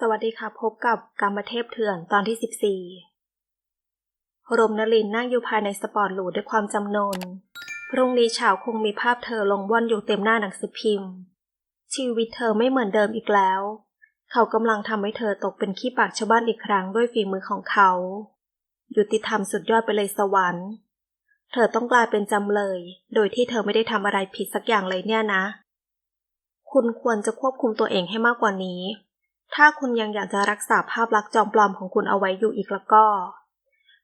สวัสดีค่ะ พบกับกรรมเทพเถื่อนตอนที่ 14 รมนลินนั่งอยู่ภายในสปอร์ตหรูด้วยความจำนน พรุ่งนี้เช้าคงมีภาพเธอลงว่อนอยู่เต็มหน้าหนังสือพิมพ์ ชีวิตเธอไม่เหมือนเดิมอีกแล้ว เขากำลังทำให้เธอตกเป็นขี้ปากชาวบ้านอีกครั้งด้วยฝีมือของเขา ยุติธรรมสุดยอดไปเลยสวรรค์ เธอต้องกลายเป็นจำเลย โดยที่เธอไม่ได้ทำอะไรผิดสักอย่างเลยเนี่ยนะ คุณควรจะควบคุมตัวเองให้มากกว่านี้ ถ้าคุณยังอยากจะรักษาภาพลักษณ์จอมปลอมของคุณเอาไว้อยู่อีกแล้วก็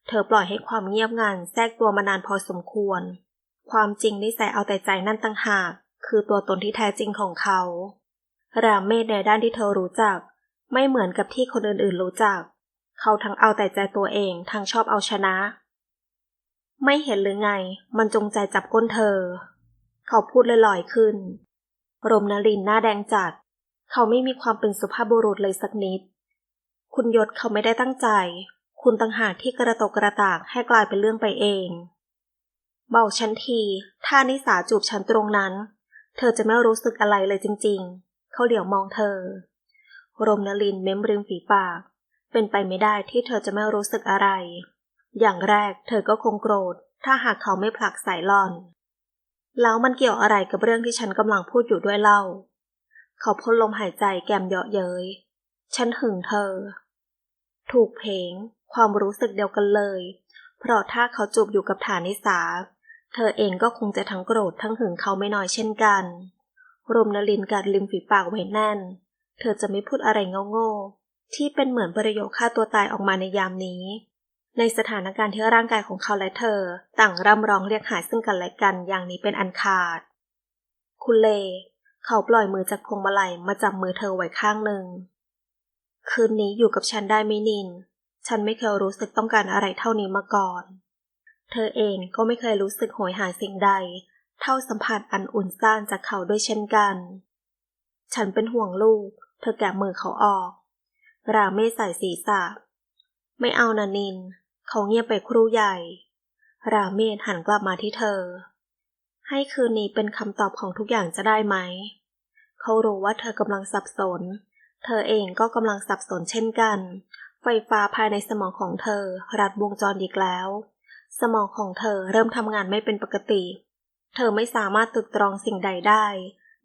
เธอปล่อยให้ความเงียบงันแทรกตัวมานานพอสมควร ความจริงนิสัยเอาแต่ใจนั่นตั้งหาก คือตัวตนที่แท้จริงของเขารามเมศในด้านที่เธอรู้จัก ไม่เหมือนกับที่คนอื่นๆรู้จัก เขาทั้งเอาแต่ใจตัวเองทั้งชอบเอาชนะ ไม่เห็นหรือไง มันจงใจจับก้นเธอ เขาพูดลอยๆขึ้น รมนลินหน้าแดงจัด เขาไม่มีความเป็นสุภาพบุรุษเลยสักนิด คุณยศเขาไม่ได้ตั้งใจ คุณตั้งหากที่กระตกกระตากให้กลายเป็นเรื่องไปเอง บอกฉันที ถ้านิสาจูบฉันตรงนั้น เธอจะไม่รู้สึกอะไรเลยจริง ๆ เขาเหลียวมองเธอ รมนลินเม้มริมฝีปาก เป็นไปไม่ได้ที่เธอจะไม่รู้สึกอะไร อย่างแรกเธอก็คงโกรธ ถ้าหากเขาไม่ผลักสายหลอน แล้วมันเกี่ยวอะไรกับเรื่องที่ฉันกำลังพูดอยู่ด้วยเล่า เขาพ่นลมหายใจแกมเยาะเย้ย ฉันหึงเธอ ถูกเพลงความรู้สึกเดียวกันเลย เพราะถ้าเขาจูบอยู่กับฐานิสา เธอเองก็คงจะทั้งโกรธทั้งหึงเขาไม่น้อยเช่นกันรมนลินกัดริมฝีปากไว้แน่น เธอจะไม่พูดอะไรโง่ๆ ที่เป็นเหมือนประโยคฆ่าตัวตายออกมาในยามนี้ ในสถานการณ์ที่ร่างกายของเขาและเธอ ต่างร่ำร้องเรียกหาซึ่งกันและกันอย่างนี้เป็นอันขาด คุณเล เขาปล่อยมือจากพวงมาลัยมาจับมือเธอไว้ข้างหนึ่ง คืนนี้อยู่กับฉันได้ไหมนิน ฉันไม่เคยรู้สึกต้องการอะไรเท่านี้มาก่อน เธอเองก็ไม่เคยรู้สึกโหยหาสิ่งใด เท่าสัมผัสอันอุ่นซ่านจากเขาด้วยเช่นกัน ฉันเป็นห่วงลูก เธอแกะมือเขาออก ราเมศใส่ศีรษะ ไม่เอานะนิน เขาเงียบไปครู่ใหญ่ ราเมศหันกลับมาที่เธอ ให้คืนนี้เป็นคำตอบของทุกอย่างจะได้ไหม เขารู้ว่าเธอกำลังสับสน เธอเองก็กำลังสับสนเช่นกัน ไฟฟ้าภายในสมองของเธอรัดวงจรอีกแล้ว สมองของเธอเริ่มทำงานไม่เป็นปกติ เธอไม่สามารถตึกตรองสิ่งใดได้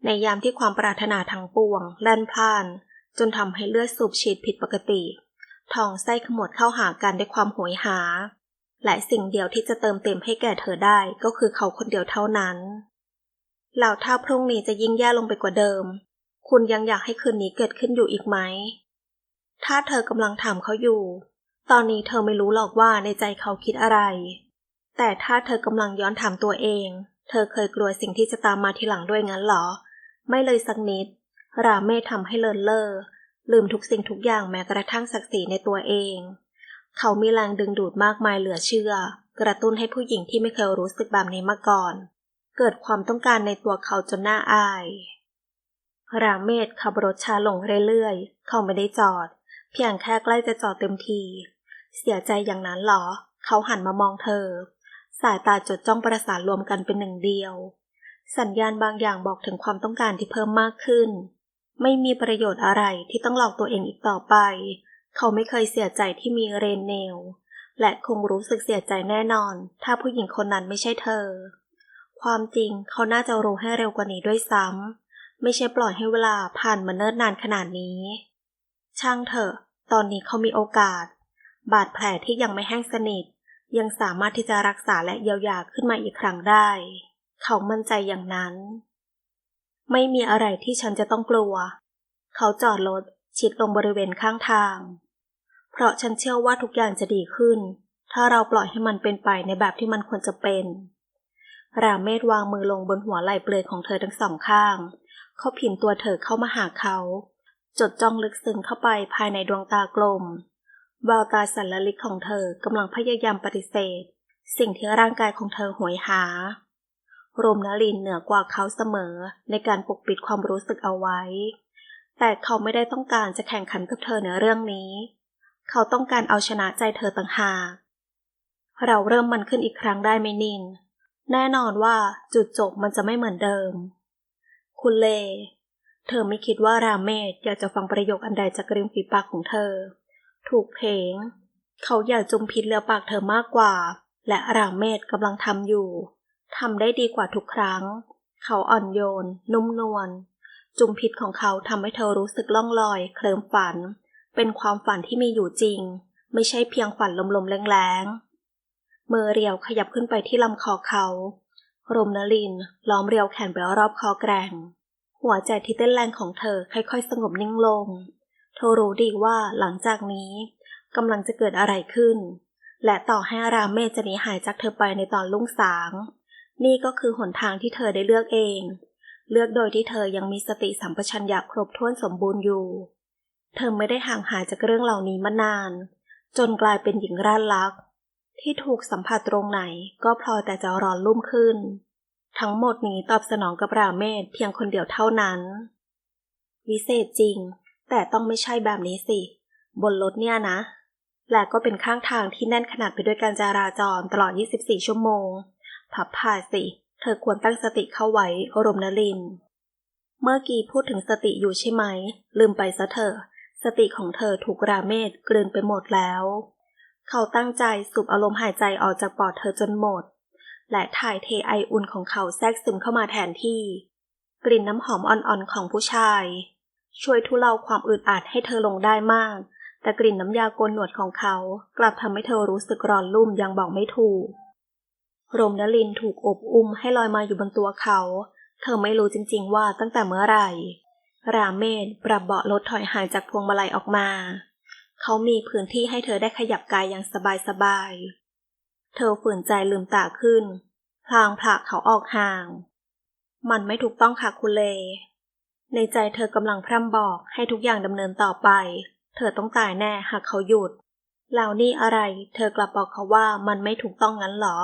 ในยามที่ความปรารถนาทั้งปวงแล่นพล่าน จนทำให้เลือดสูบฉีดผิดปกติ ท้องไส้ขมวดเข้าหากันด้วยความโหยหา และสิ่งเดียวที่จะเติมเต็มให้แก่เธอได้ก็คือเขาคนเดียวเท่านั้นแล้วถ้าพรุ่งนี้จะยิ่งแย่ลงไปกว่าเดิม คุณยังอยากให้คืนนี้เกิดขึ้นอยู่อีกไหม ถ้าเธอกำลังถามเขาอยู่ ตอนนี้เธอไม่รู้หรอกว่าในใจเขาคิดอะไร แต่ถ้าเธอกำลังย้อนถามตัวเอง เธอเคยกลัวสิ่งที่จะตามมาทีหลังด้วยงั้นหรอ ไม่เลยสักนิด ราเม่ทำให้เลินเล่อลืมทุกสิ่งทุกอย่างแม้กระทั่งศักดิ์ศรีในตัวเอง เขามีแรงดึงดูดมากมายเหลือเชื่อ กระตุ้นให้ผู้หญิงที่ไม่เคยรู้สึกแบบนี้มาก่อน เกิดความต้องการในตัวเขาจนน่าอาย ราเมศขับรถช้าลงเรื่อยๆ เขาไม่ได้จอด เพียงแค่ใกล้จะจอดเต็มที เสียใจอย่างนั้นหรอ เขาหันมามองเธอ สายตาจดจ้องประสานรวมกันเป็นหนึ่งเดียว สัญญาณบางอย่างบอกถึงความต้องการที่เพิ่มมากขึ้น ไม่มีประโยชน์อะไรที่ต้องหลอกตัวเองอีกต่อไป เขาไม่เคยเสียใจที่มีเรนเนล และคงรู้สึกเสียใจแน่นอน ถ้าผู้หญิงคนนั้นไม่ใช่เธอ ความจริงเขาน่าจะรู้ให้เร็วกว่านี้ด้วยซ้ำไม่ใช่ปล่อยให้เวลาผ่านมาเนิ่นนานขนาดนี้ ช่างเถอะ ตอนนี้เขามีโอกาส บาดแผลที่ยังไม่แห้งสนิท ยังสามารถที่จะรักษาและเยียวยาขึ้นมาอีกครั้งได้ เขามั่นใจอย่างนั้น ไม่มีอะไรที่ฉันจะต้องกลัว เขาจอดรถชิดลงบริเวณข้างทาง เพราะฉันเชื่อว่าทุกอย่างจะดีขึ้น ถ้าเราปล่อยให้มันเป็นไปในแบบที่มันควรจะเป็น ราเมศวางมือลงบนหัวไหล่เปลือยของเธอทั้งสองข้าง เขาผินตัวเธอเข้ามาหาเขา จดจ้องลึกซึ้งเข้าไปภายในดวงตากลมแววตาสันละลิกของเธอกำลังพยายามปฏิเสธ สิ่งที่ร่างกายของเธอหวยหารมนลินเหนือกว่าเขาเสมอในการปกปิดความรู้สึกเอาไว้ แต่เขาไม่ได้ต้องการจะแข่งขันกับเธอในเรื่องนี้ เขาต้องการเอาชนะใจเธอต่างหาก เราเริ่มมันขึ้นอีกครั้งได้ไหมนิน แน่นอนว่าจุดจบมันจะไม่เหมือนเดิม คุณเล เธอไม่คิดว่าราเมศอยากจะฟังประโยคอันใดจากริมฝีปากของเธอ ถูกเพลงเขาอยากจุมพิษเลียวปากเธอมากกว่า และราเมศกำลังทำอยู่ทำได้ดีกว่าทุกครั้ง เขาอ่อนโยน นุ่มนวลจุมพิษของเขาทำให้เธอรู้สึกล่องลอย เคลิมฝัน เป็นความฝันที่มีอยู่จริง ไม่ใช่เพียงฝันลมๆแรงๆมือเรียวขยับขึ้นไปที่ลำคอเขารมนลินล้อมเรียวแขนไปรอบคอแกร่ง หัวใจที่เต้นแรงของเธอค่อยๆ สงบนิ่งลง เธอรู้ดีว่าหลังจากนี้กำลังจะเกิดอะไรขึ้น และต่อให้รามเมศจะหนีหายจากเธอไปในตอนลุ่งสาง นี่ก็คือหนทางที่เธอได้เลือกเอง เลือกโดยที่เธอยังมีสติสัมปชัญญะครบถ้วนสมบูรณ์อยู่ เธอไม่ได้ห่างหายจากเรื่องเหล่านี้มานาน จนกลายเป็นหญิงร่านลัก ที่ถูกสัมผัสตรงไหนก็พลอยแต่จะร้อนรุ่มขึ้น ทั้งหมดนี้ตอบสนองกับราเมศเพียงคนเดียวเท่านั้น วิเศษจริง แต่ต้องไม่ใช่แบบนี้สิ บนรถเนี่ยนะ และก็เป็นข้างทางที่แน่นขนาดไปด้วยการจราจรตลอด 24 ชั่วโมงพับผ่าสิ เธอควรตั้งสติเข้าไว้รมนลิน เมื่อกี้พูดถึงสติอยู่ใช่ไหม ลืมไปซะเถอะ สติของเธอถูกราเมศกลืนไปหมดแล้ว เขาตั้งใจสูบอารมณ์หายใจออกจากปอดเธอจนหมด และถ่ายเทไออุ่นของเขาแทรกซึมเข้ามาแทนที่ กลิ่นน้ำหอมอ่อนๆของผู้ชาย ช่วยทุเลาความอึดอัดให้เธอลงได้มาก แต่กลิ่นน้ำยาโกนหนวดของเขากลับทำให้เธอรู้สึกร้อนลุ่มยังบอกไม่ถูกรมนลินถูกอบอุ้มให้ลอยมาอยู่บนตัวเขา เธอไม่รู้จริงๆว่าตั้งแต่เมื่อไหร่ ราเมศปรับเบาะรถถอยห่างจากพวงมาลัยออกมา เขามีพื้นที่ให้เธอได้ขยับกายอย่างสบายๆ เธอฝืนใจลืมตาขึ้น พลางผลักเขาออกห่าง มันไม่ถูกต้องค่ะคุณเล ในใจเธอกำลังพร่ำบอกให้ทุกอย่างดำเนินต่อไป เธอต้องตายแน่หากเขาหยุด แล้วนี่อะไร เธอกลับบอกเขาว่ามันไม่ถูกต้องงั้นเหรอ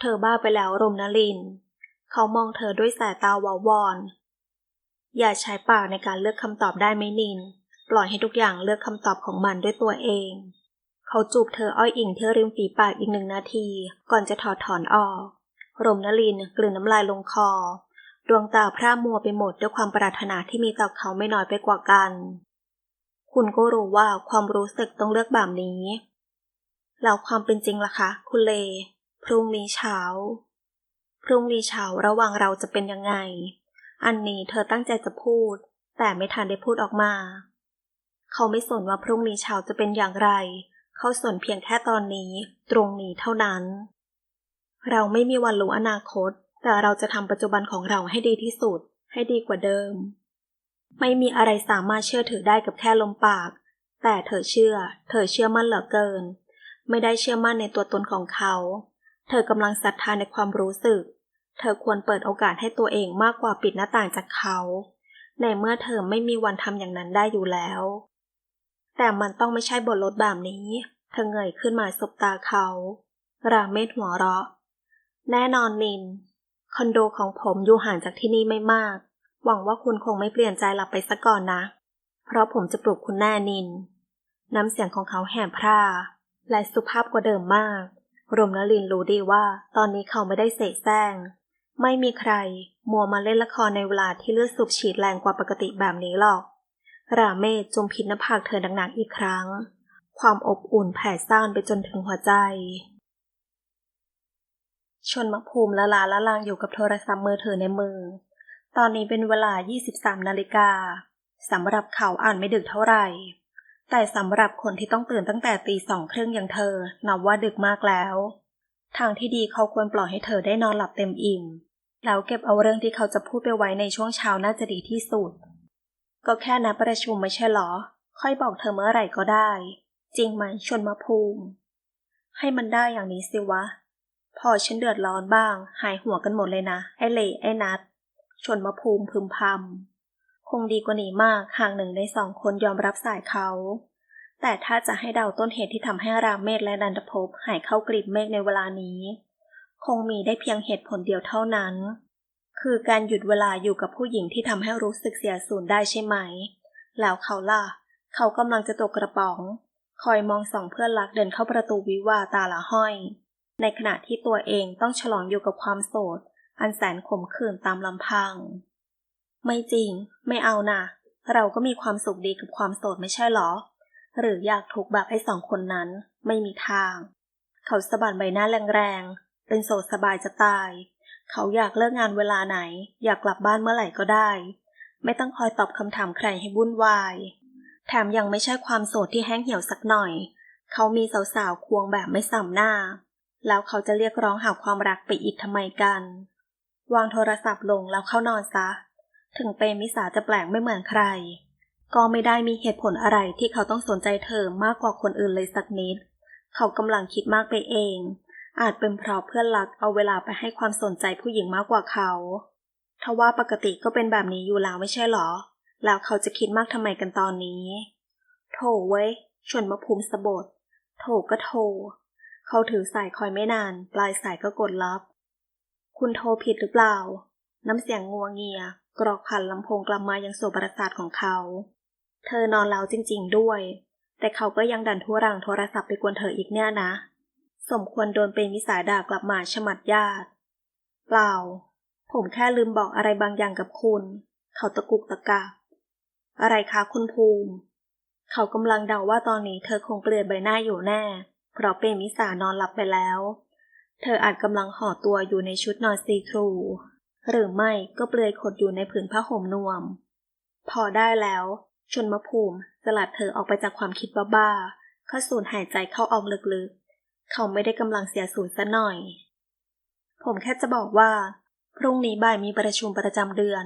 เธอบ้าไปแล้วรมนลิน เขามองเธอด้วยสายตาวาวอน อย่าใช้ปากในการเลือกคำตอบได้ไหมนิน ปล่อยให้ทุกอย่างเลือกคำตอบของมันด้วยตัวเอง เขาจูบเธออ้อยอิงที่ริมฝีปากอีกหนึ่งนาที ก่อนจะถอดถอนออก รมนลินกลืนน้ำลายลงคอ ดวงตาพร่ามัวไปหมดด้วยความปรารถนาที่มีต่อเขาไม่น้อยไปกว่ากัน คุณก็รู้ว่าความรู้สึกต้องเลือกแบบนี้ แล้วความเป็นจริงล่ะคะ คุณเล พรุ่งนี้เช้า พรุ่งนี้เช้าระหว่างเราจะเป็นยังไง อันนี้เธอตั้งใจจะพูด แต่ไม่ทันได้พูดออกมา เขาไม่สนว่าพรุ่งนี้เช้าจะเป็นอย่างไร เขาสนเพียงแค่ตอนนี้ ตรงนี้เท่านั้น เราไม่มีวันรู้อนาคต แต่เราจะทำปัจจุบันของเราให้ดีที่สุด ให้ดีกว่าเดิม ไม่มีอะไรสามารถเชื่อถือได้กับแค่ลมปาก แต่เธอเชื่อ เธอเชื่อมั่นเหลือเกิน ไม่ได้เชื่อมั่นในตัวตนของเขา เธอกำลังศรัทธาในความรู้สึก เธอควรเปิดโอกาสให้ตัวเองมากกว่าปิดหน้าต่างจากเขา ในเมื่อเธอไม่มีวันทำอย่างนั้นได้อยู่แล้ว แต่มันต้องไม่ใช่บทลดแบบนี้ เธอเงยขึ้นมาสบตาเขาราเมศหัวเราะ แน่นอนนิน คอนโดของผมอยู่ห่างจากที่นี่ไม่มาก หวังว่าคุณคงไม่เปลี่ยนใจหลับไปซะก่อนนะ เพราะผมจะปลุกคุณแน่นิน น้ำเสียงของเขาแหบพร่า และสุภาพกว่าเดิมมาก รมนลินรู้ดีว่าตอนนี้เขาไม่ได้เสแสร้ง ไม่มีใคร มัวมาเล่นละครในเวลาที่เลือดสูบฉีดแรงกว่าปกติแบบนี้หรอก ราเมศจุมพิษหน้าผากเธอหนักๆอีกครั้ง ความอบอุ่นแผ่ซ่านไปจนถึงหัวใจ ชนมภูมิละลาละลางอยู่กับโทรศัพท์มือถือในมือ ตอนนี้เป็นเวลา 23 นาฬิกาสำหรับเขาอ่านไม่ดึกเท่าไหร่ แต่สำหรับคนที่ต้องตื่นตั้งแต่ตีสองครึ่งอย่างเธอนับว่าดึกมากแล้ว ทางที่ดีเขาควรปล่อยให้เธอได้นอนหลับเต็มอิ่ม แล้วเก็บเอาเรื่องที่เขาจะพูดไปไว้ในช่วงเช้าน่าจะดีที่สุด ก็แค่นัดประชุมไม่ใช่หรอ ค่อยบอกเธอเมื่อไหร่ก็ได้ จริงไหมชนมาภูมิ ให้มันได้อย่างนี้สิวะ พอฉันเดือดร้อนบ้าง หายหัวกันหมดเลยนะ ไอ้เล่ไอ้นัด ชนมาภูมิพึมพำ คงดีกว่านี้มากหากหนึ่งในสองคนยอมรับสายเขา แต่ถ้าจะให้เดาต้นเหตุที่ทำให้รามเมศและนันทภพหายเข้ากลีบเมฆในเวลานี้ คงมีได้เพียงเหตุผลเดียวเท่านั้น คือการหยุดเวลาอยู่กับผู้หญิงที่ทำให้รู้สึกเสียสูญได้ใช่ไหม แล้วเขาล่ะ เขากำลังจะตกกระป๋อง คอยมองส่องเพื่อนรักเดินเข้าประตูวิวาตาละห้อย ในขณะที่ตัวเองต้องฉลองอยู่กับความโสด อันแสนขมขื่นตามลำพัง ไม่จริง ไม่เอานะเราก็มีความสุขดีกับความโสดไม่ใช่หรอ หรืออยากถูกแบบให้สองคนนั้น ไม่มีทาง เขาสะบัดใบหน้าแรงๆ เป็นโสดสบายจะตาย เขาอยากเลิกงานเวลาไหน อยากกลับบ้านเมื่อไหร่ก็ได้ ไม่ต้องคอยตอบคำถามใครให้วุ่นวาย แถมยังไม่ใช่ความโสดที่แห้งเหี่ยวสักหน่อย เขามีสาวๆควงแบบไม่สัมหน้า แล้วเขาจะเรียกร้องหาความรักไปอีกทำไมกัน วางโทรศัพท์ลงแล้วเข้านอนซะ ถึงเปรมิสาจะแปลกไม่เหมือนใคร ก็ไม่ได้มีเหตุผลอะไรที่เขาต้องสนใจเธอมากกว่าคนอื่นเลยสักนิด เขากำลังคิดมากไปเอง อาจเป็นเพราะเพื่อนรักเอาเวลาไปให้ความสนใจผู้หญิงมากกว่าเขาทว่าปกติก็เป็นแบบนี้อยู่แล้วไม่ใช่หรอ แล้วเขาจะคิดมากทำไมกันตอนนี้ โถเว้ย ชวนมาภูมิสบดโถก็โทร เขาถือสายคอยไม่นาน ปลายสายก็กดรับ คุณโทรผิดหรือเปล่า น้ำเสียงงัวเงีย กรอกผ่านลำโพงกลับมายังโสประสาทของเขา เธอนอนแล้วจริงๆด้วย แต่เขาก็ยังดันทุรังโทรศัพท์ไปกวนเธออีกเนี่ยนะ สมควรโดนเป็นมิสาด่ากลับมาฉมัดญาติ เปล่า ผมแค่ลืมบอกอะไรบางอย่างกับคุณ เขาตะกุกตะกักอะไรคะคุณภูมิ เขากำลังเดาว่าตอนนี้เธอคงเปลี่ยใบหน้าอยู่แน่ เพราะเปรมิสานอนหลับไปแล้ว เธออาจกำลังห่อตัวอยู่ในชุดนอนซีทรู หรือไม่ก็เปลือยขดอยู่ในผืนผ้าห่มนวม พอได้แล้ว ชนมภูมิสลัดเธอออกไปจากความคิดบ้าๆเข้าสูดหายใจเข้าออกลึกๆ เขาไม่ได้กำลังเสียสูญซะหน่อย ผมแค่จะบอกว่า พรุ่งนี้บ่ายมีประชุมประจำเดือน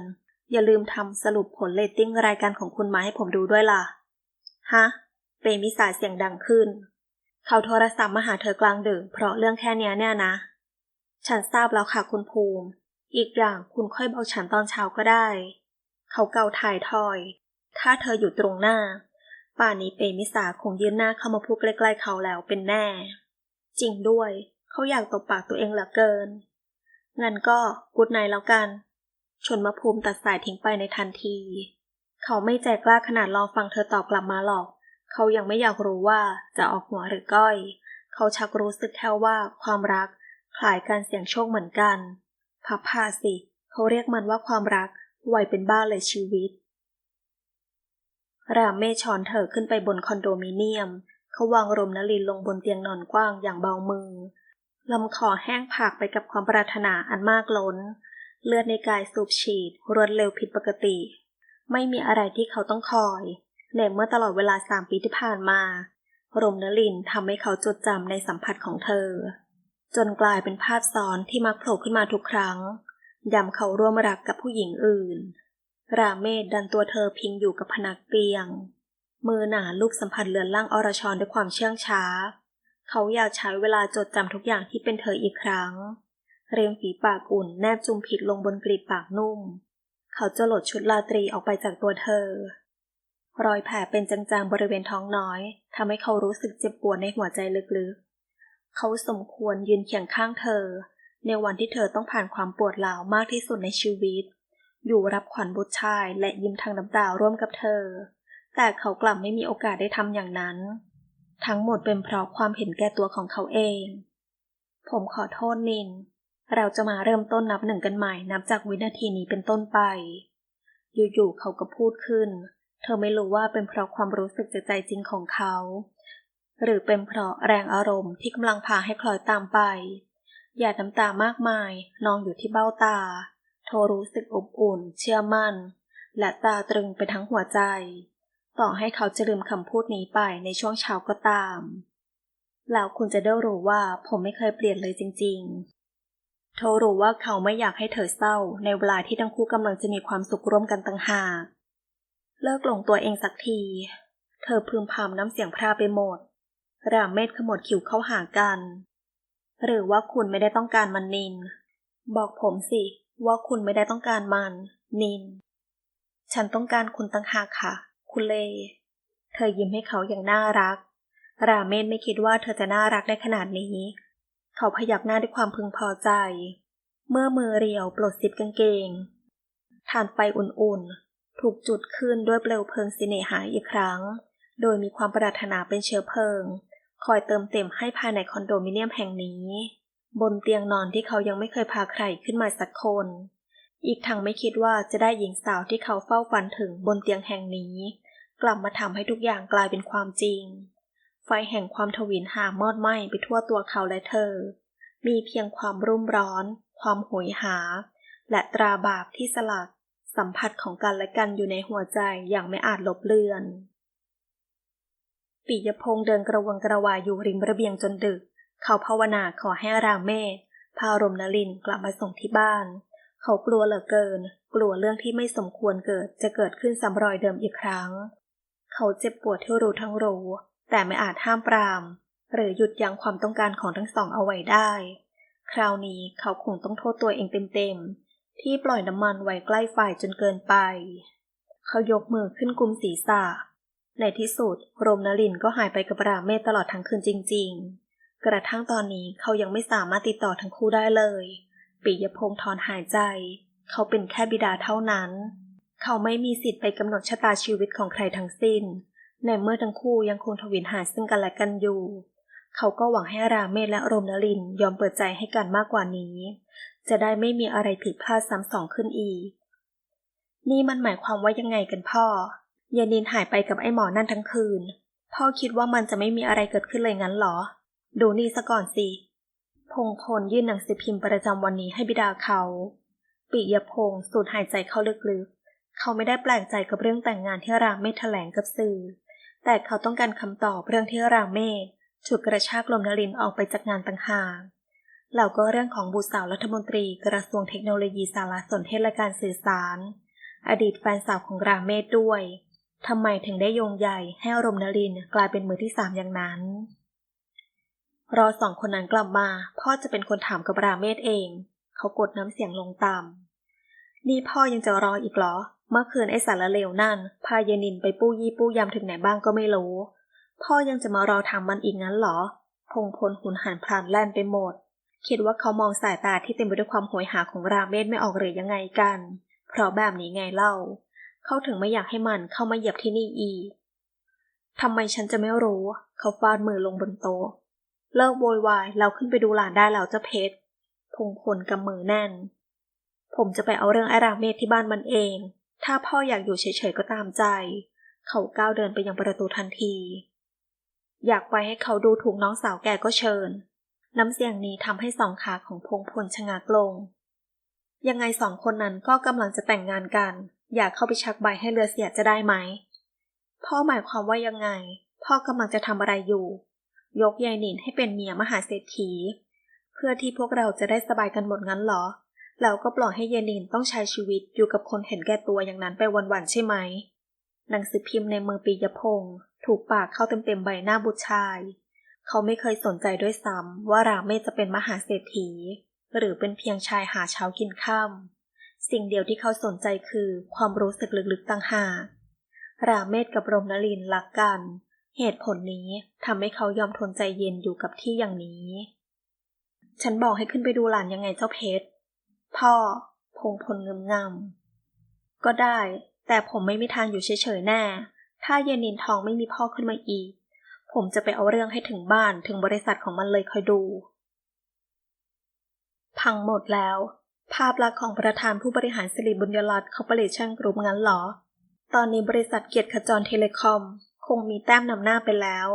อย่าลืมทำสรุปผลเลตติ้งรายการของคุณมาให้ผมดูด้วยล่ะ ฮะ เปรมิสายเสียงดังขึ้น เขาโทรศัพท์มาหาเธอกลางดึกเพราะเรื่องแค่นี้เนี่ยนะ ฉันทราบแล้วค่ะคุณภูมิ อีกอย่างคุณค่อยบอกฉันตอนเช้าก็ได้ เขาเกาถ่ายทอย ถ้าเธออยู่ตรงหน้า ป่านนี้เปรมิสาคงยืนหน้าเข้ามาพูดใกล้ๆเขาแล้วเป็นแน่ จริงด้วย เขาอยากตบปากตัวเองเหลือเกิน งั้นก็กุดไนแล้วกัน ชนมาภูมิตัดสายทิ้งไปในทันที เขาไม่ใจกล้าขนาดรอฟังเธอตอบกลับมาหรอก เขายังไม่อยากรู้ว่าจะออกหัวหรือก้อย เขาชักรู้สึกแค่ว่าความรักคล้ายการเสี่ยงโชคเหมือนกัน พับพาสิ เขาเรียกมันว่าความรักไวเป็นบ้าเลยชีวิต รามเมช้อนเธอขึ้นไปบนคอนโดมิเนียม เขาวางรมนลินลงบนเตียงนอนกว้างอย่างเบามือลำคอแห้งผากไปกับความปรารถนาอันมากล้น เลือดในกายสูบฉีด รวดเร็วผิดปกติ ไม่มีอะไรที่เขาต้องคอยในเมื่อตลอดเวลาสามปีที่ผ่านมารมนลินทำให้เขาจดจำในสัมผัสของเธอ จนกลายเป็นภาพซ้อนที่มักโผล่ขึ้นมาทุกครั้งยำเขาร่วมรักกับผู้หญิงอื่น ราเมศดันตัวเธอพิงอยู่กับผนักเตียง มือหนาลูกสัมผัสเลือนล่างอรชรด้วยความเชื่องช้า เขาอยากใช้เวลาจดจำทุกอย่างที่เป็นเธออีกครั้ง เรียมฝีปากอุ่นแนบจุมผิดลงบนกรีบปากนุ่ม เขาจะหลดชุดราตรีออกไปจากตัวเธอ รอยแผลเป็นจางๆบริเวณท้องน้อยทำให้เขารู้สึกเจ็บปวดในหัวใจลึกๆ เขาสมควรยืนเคียงข้างเธอ ในวันที่เธอต้องผ่านความปวดร้าวมากที่สุดในชีวิต อยู่รับขวัญบุตรชายและยิ้มทางน้ำตาร่วมกับเธอ แต่เขากลับไม่มีโอกาสได้ทำอย่างนั้น ทั้งหมดเป็นเพราะความเห็นแก่ตัวของเขาเอง ผมขอโทษนิน เราจะมาเริ่มต้นนับหนึ่งกันใหม่นับจากวินาทีนี้เป็นต้นไป อยู่ๆเขาก็พูดขึ้น เธอไม่รู้ว่าเป็นเพราะความรู้สึกจากใจจริงของเขา หรือเป็นเพราะแรงอารมณ์ที่กำลังพาให้คล้อยตามไป หยาดน้ำตามากมายนองอยู่ที่เบ้าตา เธอรู้สึกอบอุ่น เชื่อมั่น และตาตรึงไปทั้งหัวใจ ต่อให้เขาจะลืมคำพูดนี้ไปในช่วงเช้าก็ตาม แล้วคุณจะได้รู้ว่าผมไม่เคยเปลี่ยนเลยจริงๆ เธอรู้ว่าเขาไม่อยากให้เธอเศร้าในเวลาที่ทั้งคู่กำลังจะมีความสุขร่วมกันต่างหาก เลิกหลงตัวเองสักที เธอพึมพำน้ำเสียงพร่าไปหมด รามเมธขมวดคิ้วเข้าหากัน หรือว่าคุณไม่ได้ต้องการมันนิน บอกผมสิว่าคุณไม่ได้ต้องการมัน นิน ฉันต้องการคุณตั้งหากค่ะ คุณเล เธอยิ้มให้เขาอย่างน่ารัก ราเมศไม่คิดว่าเธอจะน่ารักได้ขนาดนี้ เขาพยักหน้าด้วยความพึงพอใจ เมื่อมือเรียวปลดซิปกางเกงฐานไฟอุ่นๆ ถูกจุดขึ้นด้วยเปลวเพลิงสิเนหาอีกครั้ง โดยมีความปรารถนาเป็นเชื้อเพลิง คอยเติมเต็มให้ภายในคอนโดมิเนียมแห่งนี้ บนเตียงนอนที่เขายังไม่เคยพาใครขึ้นมาสักคน อีกทั้งไม่คิดว่าจะได้หญิงสาวที่เขาเฝ้าฝันถึงบนเตียงแห่งนี้ กลับมาทำให้ทุกอย่างกลายเป็นความจริง ไฟแห่งความทวินหามอดไหม้ไปทั่วตัวเขาและเธอ มีเพียงความรุ่มร้อน ความโหยหา และตราบาปที่สลัก สัมผัสของกันและกันอยู่ในหัวใจอย่างไม่อาจลบเลือน ปิยพงษ์เดินกระวนกระวายอยู่ริมระเบียงจนดึก เขาภาวนาขอให้ราเมศพารมนลินกลับมาส่งที่บ้าน เขากลัวเหลือเกิน กลัวเรื่องที่ไม่สมควรเกิดจะเกิดขึ้นซ้ำรอยเดิมอีกครั้ง เขาเจ็บปวดที่รู้ทั้งรู้ แต่ไม่อาจห้ามปราม หรือหยุดยั้งความต้องการของทั้งสองเอาไว้ได้ คราวนี้เขาคงต้องโทษตัวเองเต็มๆ ที่ปล่อยน้ำมันไว้ใกล้ไฟจนเกินไป เขายกมือขึ้นกุมศีรษะ ในที่สุดโรมนลินก็หายไปกับราเมศตลอดทั้งคืนจริง ๆ กระทั่งตอนนี้เขายังไม่สามารถติดต่อทั้งคู่ได้เลย ปิยพงษ์ถอนหายใจ เขาเป็นแค่บิดาเท่านั้น เขาไม่มีสิทธิ์ไปกำหนดชะตาชีวิตของใครทั้งสิ้น ในเมื่อทั้งคู่ยังคงทวินหาซึ่งกันและกันอยู่ เขาก็หวังให้ราเมศและรมนลินยอมเปิดใจให้กันมากกว่านี้ จะได้ไม่มีอะไรผิดพลาดซ้ำสองขึ้นอีก นี่มันหมายความว่ายังไงกันพ่อยานินหายไปกับไอ้หมอนั่นทั้งคืน พ่อคิดว่ามันจะไม่มีอะไรเกิดขึ้นเลยงั้นหรอ ดูนี่ซะก่อนสิ พงพลยื่นหนังสือพิมพ์ประจำวันนี้ให้บิดาเขา ปิยพงศ์สูดหายใจเข้าลึกๆ เขาไม่ได้แปลกใจกับเรื่องแต่งงานที่รามเมธแถลงกับสื่อ แต่เขาต้องการคำตอบเรื่องที่รามเมธฉุดกระชากลมนรินออกไปจากงานต่างหากแล้วก็เรื่องของบุตรสาวรัฐมนตรีกระทรวงเทคโนโลยีสารสนเทศและการสื่อสาร อดีตแฟนสาวของรามเมธด้วยทำไมถึงได้โยงใหญ่ให้อารมณ์นรินกลายเป็นมือที่สามอย่างนั้น รอสองคนนั้นกลับมา พ่อจะเป็นคนถามกับราเมศเอง เขากดน้ำเสียงลงต่ำนี่พ่อยังจะรออีกเหรอ เมื่อคืนไอ้สารเลวนั่น พาเยนินไปปู้ยี่ปู้ยำถึงไหนบ้างก็ไม่รู้ พ่อยังจะมารอถามมันอีกงั้นเหรอ พงพลหุนหันพลานแล่นไปหมด คิดว่าเขามองสายตาที่เต็มไปด้วยความโหยหาของราเมศไม่ออกหรือยังไงกัน เพราะแบบนี้ไงเล่า เขาถึงไม่อยากให้มันเข้ามาเหยียบที่นี่อีกทำไมฉันจะไม่รู้ เขาฟาดมือลงบนโต๊ะ เลิกโวยวาย เราขึ้นไปดูหลานได้แล้วเจ้าเพชร พงพลกำมือแน่น ผมจะไปเอาเรื่องไอ้ราเมศที่บ้านมันเอง ถ้าพ่ออยากอยู่เฉยๆก็ตามใจ เขาก้าวเดินไปยังประตูทันที อยากไปให้เขาดูถูกน้องสาวแกก็เชิญ น้ำเสียงนี้ทำให้สองขาของพงพลชะงักลง ยังไงสองคนนั้นก็กำลังจะแต่งงานกัน อยากเข้าไปชักใบให้เรือเสียจะได้ไหม พ่อหมายความว่ายังไง พ่อกำลังจะทำอะไรอยู่ ยกยายนินให้เป็นเมียมหาเศรษฐี เพื่อที่พวกเราจะได้สบายกันหมดงั้นหรอ แล้วก็ปล่อยให้ยายนินต้องใช้ชีวิตอยู่กับคนเห็นแก่ตัวอย่างนั้นไปวันๆใช่ไหม หนังสือพิมพ์ในมือปียพงศ์ถูกปากเข้าเต็มๆใบหน้าบุตรชาย เขาไม่เคยสนใจด้วยซ้ำว่าราเมศจะเป็นมหาเศรษฐี หรือเป็นเพียงชายหาเช้ากินข้ามสิ่งเดียวที่เขาสนใจคือความรู้สึกลึกๆต่างหากราเมศกับรมนลินรักกัน เหตุผลนี้ทำให้เขายอมทนใจเย็นอยู่กับที่อย่างนี้ ฉันบอกให้ขึ้นไปดูหลานยังไงเจ้าเพชร พ่อ พงพลเงมงำก็ได้ แต่ผมไม่มีทางอยู่เฉยๆแน่ ถ้าเยนินทองไม่มีพ่อขึ้นมาอีก ผมจะไปเอาเรื่องให้ถึงบ้านถึงบริษัทของมันเลยคอยดู พังหมดแล้ว ภาพลักษณ์ของประธานผู้บริหารสิริบุญยรัตน์คอร์ปอเรชั่นกรุ๊ปงั้นหรอ ตอนนี้บริษัทเกียรติขจรเทเลคอม คงมีแต้มนำหน้าไปแล้ว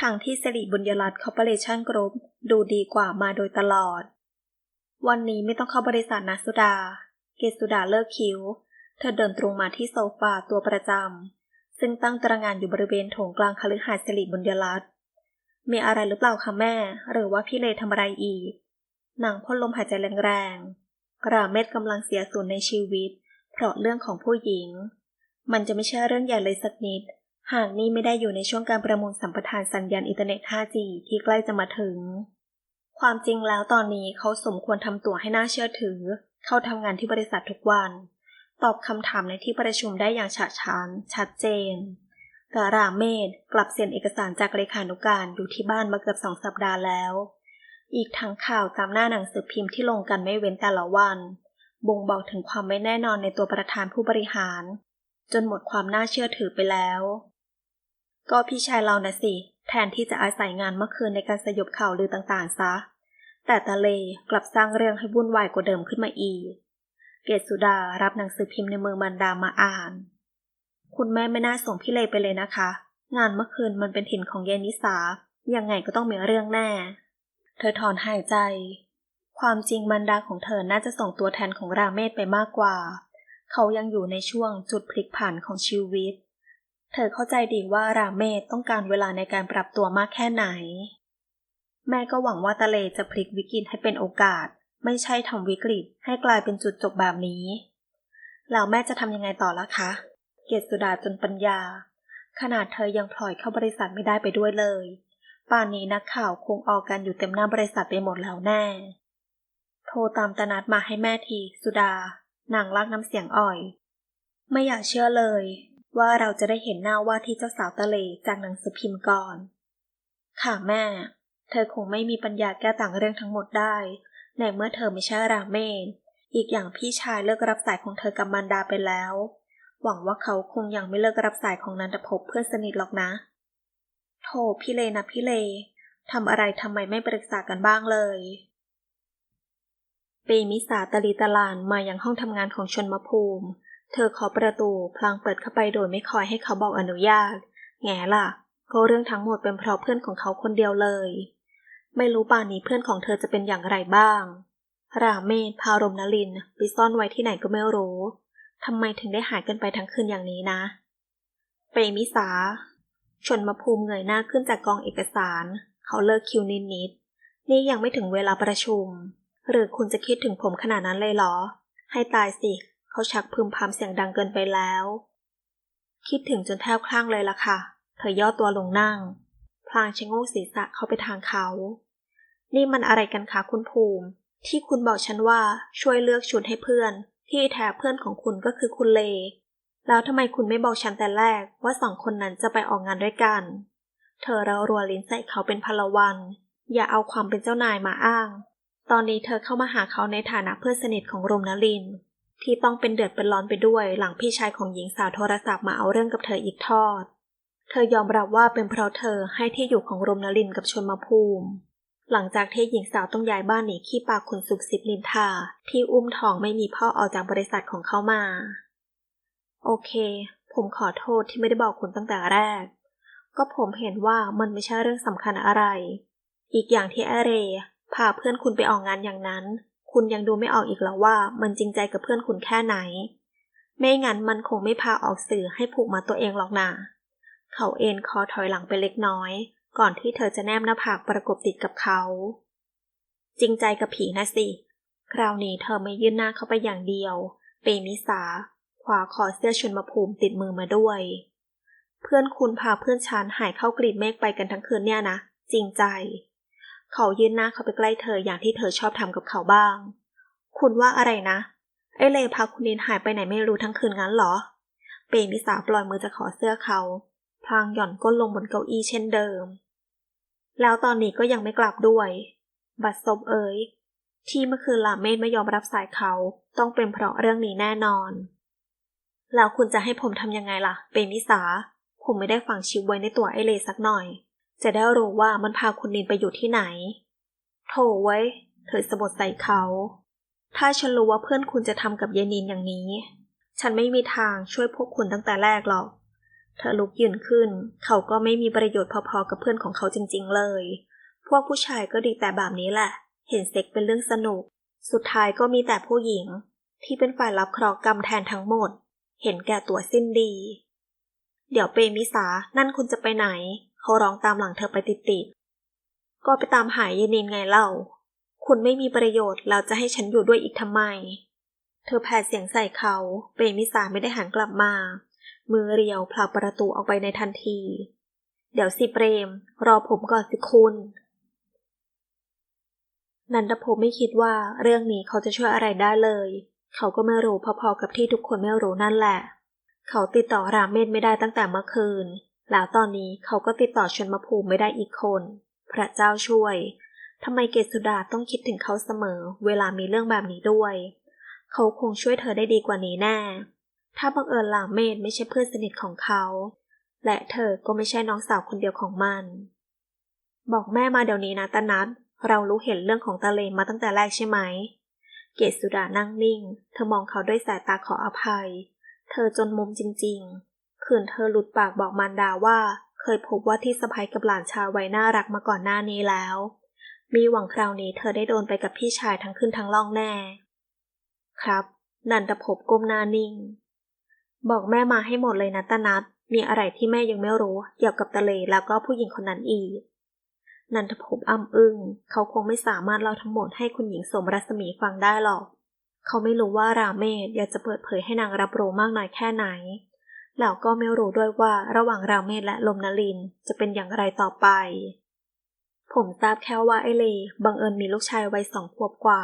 ทางที่สิริบุญยรัตน์คอร์ปอเรชั่นกรุ๊ปดูดีกว่ามาโดยตลอด วันนี้ไม่ต้องเข้าบริษัทนาสุดา เกสุดาเลิกคิ้ว เธอเดินตรงมาที่โซฟาตัวประจำ ซึ่งตั้งตระงานอยู่บริเวณโถงกลางคฤหาสน์สิริบุญยรัตน์มีอะไรหรือเปล่าคะแม่ หรือว่าพี่เลทำอะไรอีก นางพ่นลมหายใจแรงๆราเมศกำลังเสียส่วนในชีวิต เพราะเรื่องของผู้หญิง มันจะไม่ใช่เรื่องใหญ่เลยสักนิด หากนี่ไม่ได้อยู่ในช่วงการประมูลสัมปทานสัญญาณอินเทอร์เน็ต 5G ที่ใกล้จะมาถึง ความจริงแล้วตอนนี้เขาสมควรทำตัวให้น่าเชื่อถือ เข้าทำงานที่บริษัททุกวัน ตอบคำถามในที่ประชุมได้อย่างฉะฉานชัดเจน แต่ราเมศกลับเซ็นเอกสารจากเลขานุการอยู่ที่บ้านมาเกือบสองสัปดาห์แล้ว อีกทั้งข่าวตามหน้าหนังสือพิมพ์ที่ลงกันไม่เว้นแต่ละวัน บ่งบอกถึงความไม่แน่นอนในตัวประธานผู้บริหาร จนหมดความน่าเชื่อถือไปแล้ว ก็พี่ชายเรานะสิ แทนที่จะอาศัยงานเมื่อคืนในการสยบข่าวลือต่างๆซะ แต่ตะเลกลับสร้างเรื่องให้วุ่นวายกว่าเดิมขึ้นมาอีก เกศสุดารับหนังสือพิมพ์ในมือมันดามาอ่าน คุณแม่ไม่น่าส่งพี่เลไปเลยนะคะ งานเมื่อคืนมันเป็นถิ่นของเยนิสา ยังไงก็ต้องมีเรื่องแน่ เธอถอนหายใจ ความจริงบรรดาของเธอน่าจะส่งตัวแทนของราเมศไปมากกว่า เขายังอยู่ในช่วงจุดพลิกผันของชีวิต เธอเข้าใจดีว่าราเมศต้องการเวลาในการปรับตัวมากแค่ไหน แม่ก็หวังว่าตะเลจะพลิกวิกฤตให้เป็นโอกาส ไม่ใช่ทำวิกฤตให้กลายเป็นจุดจบแบบนี้ แล้วแม่จะทำยังไงต่อละคะ เกศสุดาจนปัญญา ขนาดเธอยังปล่อยเข้าบริษัทไม่ได้ไปด้วยเลย ป่านนี้นักข่าวคงออกกันอยู่เต็มหน้าบริษัทไปหมดแล้วแน่ โทรตามตนัดมาให้แม่ที สุดา นางลากน้ำเสียงอ่อย ไม่อยากเชื่อเลย ว่าเราจะได้เห็นหน้าว่าที่เจ้าสาวตะเลจากหนังสือพิมพ์ก่อน ค่ะแม่ เธอคงไม่มีปัญญาแก้ต่างเรื่องทั้งหมดได้ ในเมื่อเธอไม่ใช่ราเมน อีกอย่างพี่ชายเลิกรับสายของเธอกับมันดาไปแล้ว หวังว่าเขาคงยังไม่เลิกรับสายของนันทภพเพื่อนสนิทหรอกนะ โทรพี่เลนะพี่เลทำอะไรทำไมไม่ปรึกษากันบ้างเลยเปมิสาตะลีตะลานมายังห้องทำงานของชนมภูมิ เธอขอประตูพลางเปิดเข้าไปโดยไม่คอยให้เขาบอกอนุญาต แง่ล่ะ ก็เรื่องทั้งหมดเป็นเพราะเพื่อนของเขาคนเดียวเลย ไม่รู้ป่านนี้เพื่อนของเธอจะเป็นอย่างไรบ้าง ราเมศพารมนลินไปซ่อนไว้ที่ไหนก็ไม่รู้ทำไมถึงได้หายกันไปทั้งคืนอย่างนี้นะ เปมิสา ชนมาภูมิเงยหน้าขึ้นจากกองเอกสาร เขาเลิกคิวนิดนิดๆนี่ยังไม่ถึงเวลาประชุม หรือคุณจะคิดถึงผมขนาดนั้นเลยเหรอ ให้ตายสิ เขาชักพึมพำเสียงดังเกินไปแล้ว คิดถึงจนแทบคลั่งเลยล่ะค่ะ เธอย่อตัวลงนั่ง พลางชะโงกศีรษะเข้าไปทางเขา นี่มันอะไรกันคะคุณภูมิ ที่คุณบอกฉันว่าช่วยเลือกชุดให้เพื่อน ที่แท้เพื่อนของคุณก็คือคุณเล แล้วทำไมคุณไม่บอกฉันแต่แรกว่าสองคนนั้นจะไปออกงานด้วยกัน เธอเรารัวลิ้นใส่เขาเป็นพลวัน อย่าเอาความเป็นเจ้านายมาอ้างตอนนี้เธอเข้ามาหาเขาในฐานะเพื่อนสนิทของรมนลิน ที่ต้องเป็นเดือดเป็นร้อนไปด้วยหลังพี่ชายของหญิงสาวโทรศัพท์มาเอาเรื่องกับเธออีกทอด เธอยอมรับว่าเป็นเพราะเธอให้ที่อยู่ของรมนลินกับชนมาภูมิ หลังจากที่หญิงสาวต้องย้ายบ้านหนีขี้ปากคนสุกสิบลินทา ที่อุ้มทองไม่มีพ่อออกจากบริษัทของเขามา โอเค ผมขอโทษที่ไม่ได้บอกคุณตั้งแต่แรก ก็ผมเห็นว่ามันไม่ใช่เรื่องสำคัญอะไร อีกอย่างที่แอเรพาเพื่อนคุณไปออกงานอย่างนั้น คุณยังดูไม่ออกอีกแล้วว่ามันจริงใจกับเพื่อนคุณแค่ไหน ไม่งั้นมันคงไม่พาออกสื่อให้ผูกมาตัวเองหรอกนะเขาเอ็นคอถอยหลังไปเล็กน้อย ก่อนที่เธอจะแนมหน้าผากประกบติดกับเขา จริงใจกับผีนะสิ คราวนี้เธอไม่ยื่นหน้าเข้าไปอย่างเดียว เปมิสาขวาคอเสื้อชนมาภูมิติดมือมาด้วย เพื่อนคุณพาเพื่อนฉันหายเข้ากรีดเมฆไปกันทั้งคืนเนี่ยนะ จริงใจ เขายืนหน้าเข้าไปใกล้เธออย่างที่เธอชอบทำกับเขาบ้าง คุณว่าอะไรนะ ไอเลพาคุณนินหายไปไหนไม่รู้ทั้งคืนงั้นเหรอ เปมิสาปล่อยมือจะขอเสื้อเขา พลางหย่อนก้นลงบนเก้าอี้เช่นเดิม แล้วตอนนี้ก็ยังไม่กลับด้วย บัดซบเอ๋ยที่เมื่อคืนลาเมธไม่ยอมรับสายเขาต้องเป็นเพราะเรื่องนี้แน่นอน แล้วคุณจะให้ผมทำยังไงล่ะ เปมิสา ผมไม่ได้ฝังชิปไว้ในตัวไอเลสักหน่อย จะได้รู้ว่ามันพาคุณนินไปอยู่ที่ไหน โถไว้ เธอสะบดใส่เขา ถ้าฉันรู้ว่าเพื่อนคุณจะทำกับเยนินอย่างนี้ ฉันไม่มีทางช่วยพวกคุณตั้งแต่แรกหรอก เธอลุกยืนขึ้น เขาก็ไม่มีประโยชน์พอๆกับเพื่อนของเขาจริง ๆ เลย พวกผู้ชายก็ดีแต่แบบนี้แหละ เห็นเซ็กเป็นเรื่องสนุก สุดท้ายก็มีแต่ผู้หญิง ที่เป็นฝ่ายรับเคราะห์กรรมแทนทั้งหมด เห็นแก่ตัวสิ้นดี เดี๋ยวเปมิสา นั่นคุณจะไปไหน เขาร้องตามหลังเธอไปติดๆ ก็ไปตามหายเยนินไงเล่า คุณไม่มีประโยชน์แล้วจะให้ฉันอยู่ด้วยอีกทำไม เธอแผดเสียงใส่เขาเปมิสาไม่ได้หันกลับมา มือเรียวผลักประตูออกไปในทันที เดี๋ยวสิเปรม รอผมก่อนสิคุณนันทภพไม่คิดว่าเรื่องนี้เขาจะช่วยอะไรได้เลย เขาก็ไม่รู้พอๆกับที่ทุกคนไม่รู้นั่นแหละ เขาติดต่อรามเมธไม่ได้ตั้งแต่เมื่อคืน แล้วตอนนี้เขาก็ติดต่อชนมาภูมิไม่ได้อีกคน พระเจ้าช่วยทำไมเกศสุดาต้องคิดถึงเขาเสมอ เวลามีเรื่องแบบนี้ด้วย เขาคงช่วยเธอได้ดีกว่านี้แน่ ถ้าบังเอิญลาเมธไม่ใช่เพื่อนสนิทของเขา และเธอก็ไม่ใช่น้องสาวคนเดียวของมัน บอกแม่มาเดี๋ยวนี้นะตานัทเรารู้เห็นเรื่องของตาเลมาตั้งแต่แรกใช่ไหม เกศสุดานั่งนิ่ง เธอมองเขาด้วยสายตาขออภัย เธอจนมุมจริง คืนเธอหลุดปากบอกมารดาว่า เคยพบว่าที่สะพายกับหลานชายวัยน่ารักมาก่อนหน้านี้แล้ว มีหวังคราวนี้เธอได้โดนไปกับพี่ชายทั้งขึ้นทั้งล่องแน่ ครับ นันทภพก้มหน้านิ่ง บอกแม่มาให้หมดเลยนะตานัดมีอะไรที่แม่ยังไม่รู้เกี่ยวกับตะเลแล้วก็ผู้หญิงคนนั้นอีก นันทภพอ้ำอึง้งเขาคงไม่สามารถเล่าทั้งหมดให้คุณหญิงสมรัศมีฟังได้หรอก เขาไม่รู้ว่าราเมศอยากจะเปิดเผยให้นางรับรู้มากน้อยแค่ไหน แล้วก็ไม่รู้ด้วยว่าระหว่างราเมศและลมนลินจะเป็นอย่างไรต่อไป ผมทราบแค่ว่าไอเลบังเอิญมีลูกชายวัยสองขวบกว่า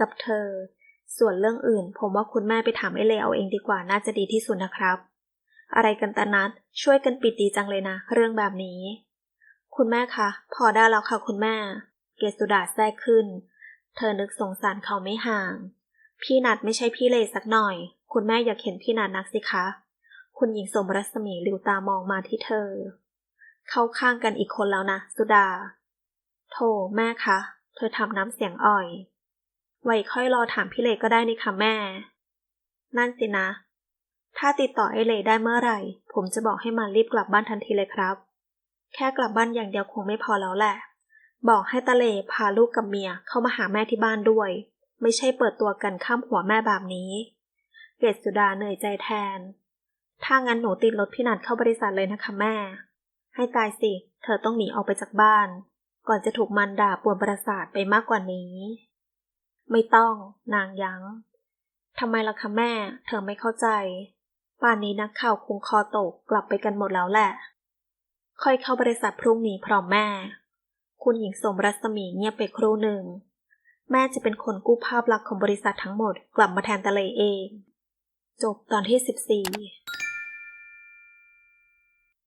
กับเธอ ส่วนเรื่องอื่น ผมว่าคุณแม่ไปถามไอเลเอาเองดีกว่าน่าจะดีที่สุดนะครับ อะไรกันตานัดช่วยกันปิดดีจังเลยนะ เรื่องแบบนี้ คุณแม่คะ พอได้แล้วค่ะคุณแม่ เกสุดาแทรกขึ้น เธอนึกสงสารเขาไม่ห่าง พี่นัดไม่ใช่พี่เลสักหน่อย คุณแม่อยากเห็นพี่นัดนักสิคะ คุณหญิงสมรัศมีหลิวตามองมาที่เธอ เข้าข้างกันอีกคนแล้วนะ สุดา โธ่แม่คะ เธอทำน้ำเสียงอ่อย ไว้ค่อยรอถามพี่เลก็ได้นี่ค่ะแม่ นั่นสินะ ถ้าติดต่อไอเลได้เมื่อไหร่ ผมจะบอกให้มันรีบกลับบ้านทันทีเลยครับ แค่กลับบ้านอย่างเดียวคงไม่พอแล้วแหละ บอกให้ตาเลพาลูกกับเมียเข้ามาหาแม่ที่บ้านด้วย ไม่ใช่เปิดตัวกันข้ามหัวแม่แบบนี้ เกศสุดาเหนื่อยใจแทน ถ้างั้นหนูติดรถพี่นัดเข้าบริษัทเลยนะคะแม่ ให้ตายสิ เธอต้องหนีออกไปจากบ้าน ก่อนจะถูกมันด่าปวนประสาทไปมากกว่านี้ ไม่ต้อง นางยัง้งทำไมล่ะคะแม่ เธอไม่เข้าใจ ป่านนี้นักข่าวคงคอตกกลับไปกันหมดแล้วแหละ ค่อยเข้าบริษัทพรุ่งนี้พร้อมแม่ คุณหญิงสมรัศมีเงียบไปครู่หนึ่ง แม่จะเป็นคนกู้ภาพลักษณ์ของบริษัททั้งหมดกลับมาแทนตะเลเอง จบตอนที่สิบสี่